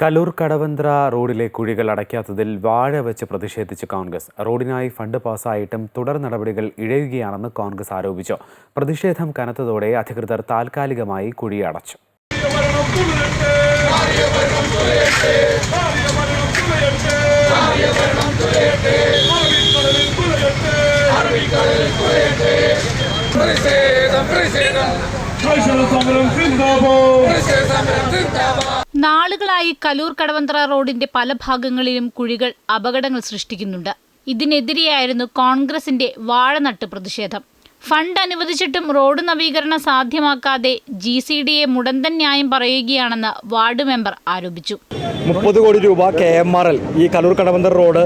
കലൂർ കടവന്ത്ര റോഡിലെ കുഴികൾ അടയ്ക്കാത്തതിൽ വാഴ വെച്ച് പ്രതിഷേധിച്ച് കോൺഗ്രസ്. റോഡിനായി ഫണ്ട് പാസ്സായിട്ടും തുടർ നടപടികൾ ഇഴയുകയാണെന്ന് കോൺഗ്രസ് ആരോപിച്ചു. പ്രതിഷേധം കനത്തതോടെ അധികൃതർ താൽക്കാലികമായി കുഴി അടച്ചു. പ്രതിഷേധം പ്രതിഷേധം. നാളുകളായി കലൂർ കടവന്ത്ര റോഡിന്റെ പല ഭാഗങ്ങളിലും കുഴികൾ അപകടങ്ങൾ സൃഷ്ടിക്കുന്നുണ്ട്. ഇതിനെതിരെയായിരുന്നു കോൺഗ്രസിന്റെ വാഴനട്ട് പ്രതിഷേധം. ഫണ്ട് അനുവദിച്ചിട്ടും റോഡ് നവീകരണം സാധ്യമാക്കാതെ ജി സി ഡിയെ മുടന്തൻ ന്യായം പറയുകയാണെന്ന് വാർഡ് മെമ്പർ ആരോപിച്ചു. മുപ്പത് കോടി രൂപ കെ എം ആർ എൽ ഈ കലൂർ കടവന്തർ റോഡ്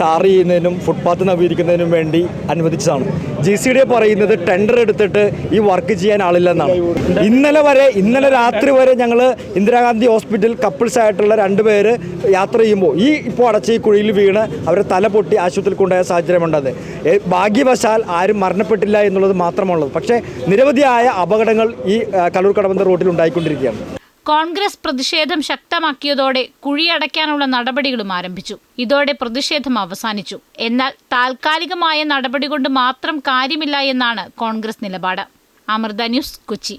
ടാർ ചെയ്യുന്നതിനും ഫുട്പാത്ത് നവീകരിക്കുന്നതിനും വേണ്ടി അനുവദിച്ചതാണ്. ജി സി ഡി പറയുന്നത് ടെൻഡർ എടുത്തിട്ട് ഈ വർക്ക് ചെയ്യാൻ ആളില്ലെന്നാണ്. ഇന്നലെ വരെ ഇന്നലെ രാത്രി വരെ ഞങ്ങൾ ഇന്ദിരാഗാന്ധി ഹോസ്പിറ്റൽ കപ്പിൾസ് ആയിട്ടുള്ള രണ്ട് പേര് യാത്ര ചെയ്യുമ്പോൾ ഈ ഇപ്പോൾ അടച്ച ഈ കുഴിയിൽ വീണ് അവരെ തല പൊട്ടി ആശുപത്രിയിൽ കൊണ്ടുപോയ സാഹചര്യമുണ്ടത് ഭാഗ്യവശാൽ ആരും മരണപ്പെട്ടില്ല എന്നുള്ളത് മാത്രമുള്ളത് പക്ഷേ നിരവധിയായ അപകടങ്ങൾ ഈ കലൂർ കടവന്തർ റോഡിൽ ഉണ്ടായിക്കൊണ്ടിരിക്കുകയാണ്. കോൺഗ്രസ് പ്രതിഷേധം ശക്തമാക്കിയതോടെ കുഴിയടയ്ക്കാനുള്ള നടപടികളും ആരംഭിച്ചു. ഇതോടെ പ്രതിഷേധം അവസാനിച്ചു. എന്നാൽ താൽക്കാലികമായ നടപടി കൊണ്ട് മാത്രം കാര്യമില്ല എന്നാണ് കോൺഗ്രസ് നിലപാട്. അമൃത ന്യൂസ് കൊച്ചി.